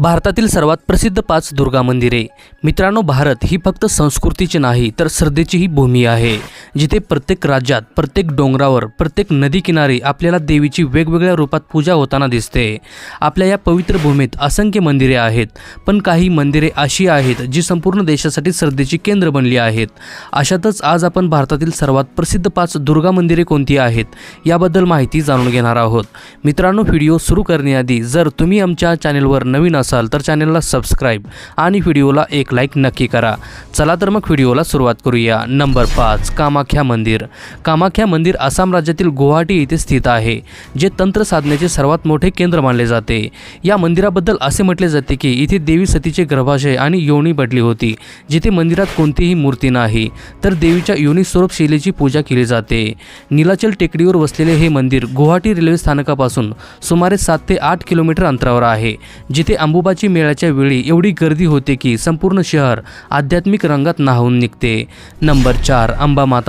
भारतातील सर्वात प्रसिद्ध पाच दुर्गा मंदिरे. मित्रांनो भारत ही फक्त संस्कृतीची नाही तर श्रद्धेचीही भूमी आहे. जिथे प्रत्येक राज्यात प्रत्येक डोंगरावर प्रत्येक नदी किनारी आपल्याला देवीची वेगवेगळ्या रूपात पूजा होताना दिसते. आपल्या या पवित्र भूमीत असंख्य मंदिरे आहेत पण काही मंदिरे अशी आहेत जी संपूर्ण देशासाठी श्रद्धेची केंद्र बनली आहेत. अशातच आज आपण भारतातील सर्वात प्रसिद्ध पाच दुर्गा मंदिरे कोणती आहेत याबद्दल माहिती जाणून घेणार आहोत. मित्रांनो व्हिडिओ सुरू करण्याआधी जर तुम्ही आमच्या चॅनेलवर नवीन असाल तर चॅनेलला सबस्क्राईब आणि व्हिडिओला एक लाईक नक्की करा. चला तर मग व्हिडिओला सुरुवात करूया. नंबर पाच कामा कामाख्या मंदिर. कामाख्या मंदिर आसाम राज्यातील गुवाहाटी येथे स्थित आहे जे तंत्र साधनेचे सर्वात मोठे केंद्र मानले जाते. या मंदिराबद्दल असे म्हटले जाते की इथे देवी सतीचे गर्भाशय आणि योनी पडली होती जिथे मंदिरात कोणतीही मूर्ती नाही तर देवीच्या योनी स्वरूप शिलेची पूजा केली जाते. नीलाचल टेकडीवर वसलेले हे मंदिर गुवाहाटी रेल्वे स्थानकापासून सुमारे सात ते आठ किलोमीटर अंतरावर आहे जिथे अंबुबाची मेळ्याच्या वेळी एवढी गर्दी होते की संपूर्ण शहर आध्यात्मिक रंगात नाहून निघते. नंबर चार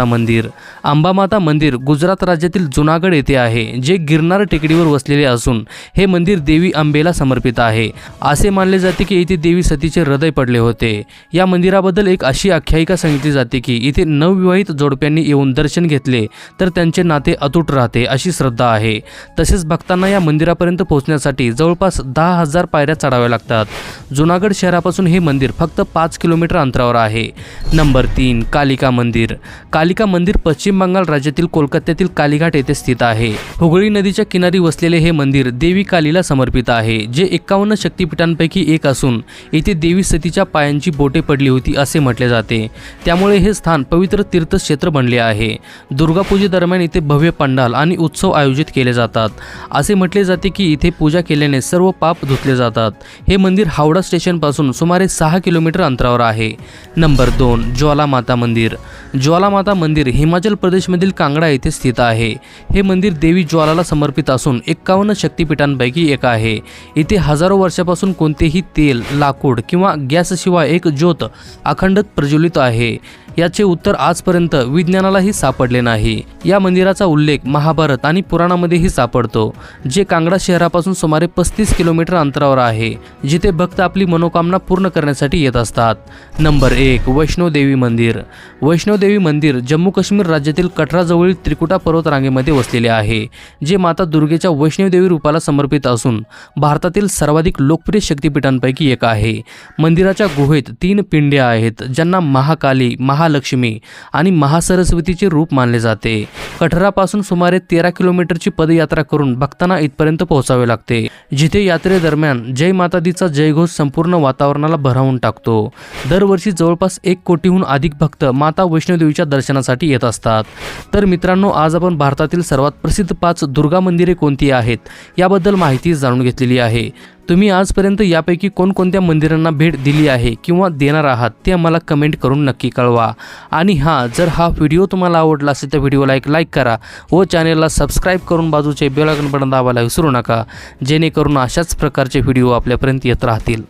माता मंदिर. अंबामाता मंदिर गुजरात राज्यातील जुनागड येथे आहे जे गिरनार टेकडीवर वसलेले असून हे मंदिर देवी अंबेला समर्पित आहे. असे मानले जाते की इथे देवी सतीचे हृदय पडले होते. या मंदिराबद्दल एक अशी आख्यायिका सांगितली जाते की इथे नवविवाहित जोडप्यांनी येऊन दर्शन घेतले तर त्यांचे नाते अतूट राहते अशी श्रद्धा आहे. तसेच भक्तांना या मंदिरापर्यंत पोहोचण्यासाठी जवळपास दहा हजार पायऱ्या चढाव्या लागतात. जुनागड शहरापासून हे मंदिर फक्त पाच किलोमीटर अंतरावर आहे. नंबर तीन कालिका मंदिर. कालिका मंदिर पश्चिम बंगाल राज्यातील कोलकात्यातील कालीघाट येथे स्थित आहे. हुगळी नदीच्या किनारी वसलेले हे मंदिर देवी कालीला समर्पित आहे जे एकावन्न शक्तिपीठांपैकी एक असून येथे देवी सतीच्या पायांची बोटे पडली होती असे म्हटले जाते. त्यामुळे हे स्थान पवित्र तीर्थक्षेत्र बनले आहे. दुर्गापूजेदरम्यान इथे भव्य पंडाल आणि उत्सव आयोजित केले जातात. असे म्हटले जाते की इथे पूजा केल्याने सर्व पाप धुतले जातात. हे मंदिर हावडा स्टेशनपासून सुमारे सहा किलोमीटर अंतरावर आहे. नंबर दोन ज्वालामाता मंदिर. ज्वालामाता मंदिर हिमाचल प्रदेशमधील कांगडा येथे स्थित आहे. हे मंदिर देवी ज्वालाला समर्पित असून एक्कावन्न शक्तिपीठांपैकी एक आहे. इथे हजारो वर्षापासून कोणतेही तेल लाकूड किंवा गॅसशिवाय एक ज्योत अखंडत प्रज्वलित आहे. याचे उत्तर आजपर्यंत विज्ञानालाही सापडले नाही. या मंदिराचा उल्लेख महाभारत आणि पुराणामध्येही सापडतो जे कांगडा शहरापासून सुमारे पस्तीस किलोमीटर अंतरावर आहे जिथे भक्त आपली मनोकामना पूर्ण करण्यासाठी येत असतात. नंबर एक वैष्णोदेवी मंदिर. वैष्णोदेवी मंदिर जम्मू काश्मीर राज्यातील कटराजवळील त्रिकुटा पर्वतरांगेमध्ये वसलेले आहे जे माता दुर्गेच्या वैष्णोदेवी रूपाला समर्पित असून भारतातील सर्वाधिक लोकप्रिय शक्तिपीठांपैकी एक आहे. मंदिराच्या गुहेत तीन पिंड्या आहेत ज्यांना महाकाली महा महालक्ष्मी आणि महासरस्वतीचे रूप मानले जाते. कठरापासून सुमारे तेरा किलोमीटरची पदयात्रा करून भक्तांना इथपर्यंत पोहोचावे लागते. जिथे यात्रेदरम्यान जय माता दीचा जयघोष संपूर्ण वातावरणाला भरावून टाकतो. दरवर्षी जवळपास एक कोटीहून अधिक भक्त माता वैष्णोदेवीच्या दर्शनासाठी येत असतात. तर मित्रांनो आज आपण भारतातील सर्वात प्रसिद्ध पाच दुर्गा मंदिरे कोणती आहेत? याबद्दल माहिती जाणून घेतलेली आहे. तुम्ही आजपर्यंत यापैकी कोणकोणत्या मंदिरांना भेट दिली आहे किंवा देणार आहात ते आम्हाला कमेंट करून नक्की कळवा. आणि हां जर हा व्हिडिओ तुम्हाला आवडला असेल तर व्हिडिओला एक लाईक करा व चॅनेलला सबस्क्राईब करून बाजूचे बेलायकन बटन दाबायला विसरू नका जेणेकरून अशाच प्रकारचे व्हिडिओ आपल्यापर्यंत येत राहतील.